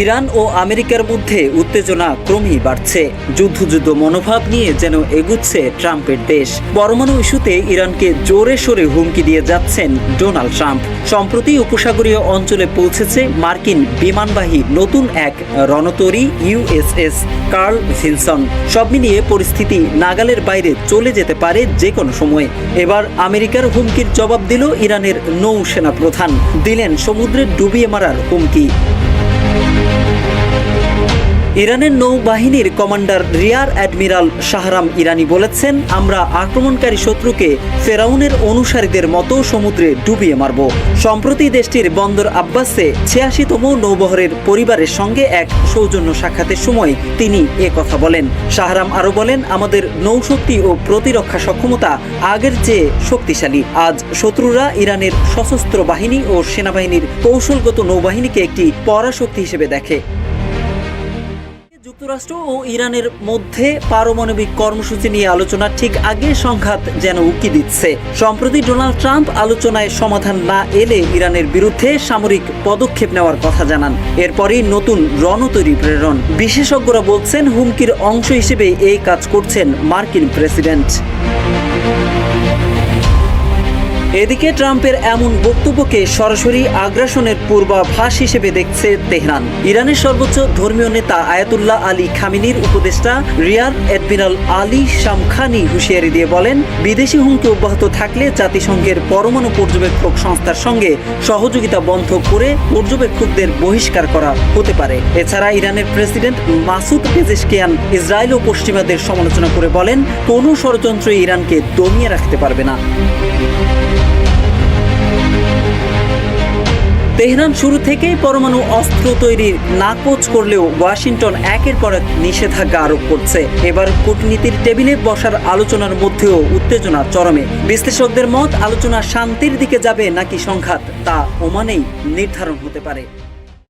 Iran ও আমেরিকার মধ্যে উত্তেজনা ক্রমেই বাড়ছে। যুদ্ধযুদ্ধ মনোভাব নিয়ে যেন এগুচ্ছে ট্রাম্পের দেশ। পরমাণু ইস্যুতে ইরানকে জোরে সোরে হুমকি দিয়ে যাচ্ছেন ডোনাল্ড ট্রাম্প। সম্প্রতি উপসাগরীয় অঞ্চলে পৌঁছেছে মার্কিন বিমানবাহী নতুন এক রণতরী ইউএসএস কার্ল ভিনসন সব মিলিয়ে পরিস্থিতি নাগালের বাইরে চলে যেতে পারে যে কোনো সময়। এবার আমেরিকার হুমকির জবাব দিল ইরানের নৌসেনা প্রধান। দিলেন সমুদ্রে ডুবিয়ে মারার হুমকি। Música ইরানের নৌবাহিনীর commander rear admiral Shahram Irani বলেছেন, আমরা আক্রমণকারী শত্রুকে ফেরাউনের অনুসারীদের মতো সমুদ্রে ডুবিয়ে মারব। সম্প্রতি দেশটির বন্দর আব্বাসে ছিয়াশিতম নৌবহরের পরিবারের সঙ্গে এক সৌজন্য সাক্ষাতের সময় তিনি এ কথা বলেন। শাহরাম আরও বলেন, আমাদের নৌশক্তি ও প্রতিরক্ষা সক্ষমতা আগের চেয়ে শক্তিশালী। আজ শত্রুরা ইরানের সশস্ত্র বাহিনী ও সেনাবাহিনীর কৌশলগত নৌবাহিনীকে একটি পরাশক্তি হিসেবে দেখে। যুক্তরাষ্ট্র ও ইরানের মধ্যে পারমাণবিক কর্মসূচি নিয়ে আলোচনা ঠিক আগে সংঘাত যেন উকি দিচ্ছে। সম্প্রতি ডোনাল্ড ট্রাম্প আলোচনায় সমাধান না এলে ইরানের বিরুদ্ধে সামরিক পদক্ষেপ নেওয়ার কথা জানান। এরপরই নতুন রণতরী প্রেরণ। বিশেষজ্ঞরা বলছেন, হুমকির অংশ হিসেবে এই কাজ করছেন মার্কিন প্রেসিডেন্ট। এদিকে ট্রাম্পের এমন বক্তব্যকে সরাসরি আগ্রাসনের পূর্বাভাস হিসেবে দেখছে তেহরান। ইরানের সর্বোচ্চ ধর্মীয় নেতা আয়াতুল্লাহ আলী খামিনির উপদেষ্টা রিয়ার অ্যাডমিরাল আলী শামখানি হুঁশিয়ারি দিয়ে বলেন, বিদেশি হুমকি অব্যাহত থাকলে জাতিসংঘের পরমাণু পর্যবেক্ষক সংস্থার সঙ্গে সহযোগিতা বন্ধ করে পর্যবেক্ষকদের বহিষ্কার করা হতে পারে। এছাড়া ইরানের প্রেসিডেন্ট মাসুদ পেজেশকিয়ান ইসরায়েল ও পশ্চিমাদের সমালোচনা করে বলেন, কোনো ষড়যন্ত্র ইরানকে দমিয়ে রাখতে পারবে না। তেহরান শুরু থেকেই পরমাণু অস্ত্র তৈরির নাকচ করলেও ওয়াশিংটন একের পর এক নিষেধাজ্ঞা আরোপ করছে। এবার কূটনীতির টেবিলে বসার আলোচনার মধ্যেও উত্তেজনা চরমে। বিশ্লেষকদের মত, আলোচনা শান্তির দিকে যাবে নাকি সংঘাত, তা ওমানেই নির্ধারণ হতে পারে।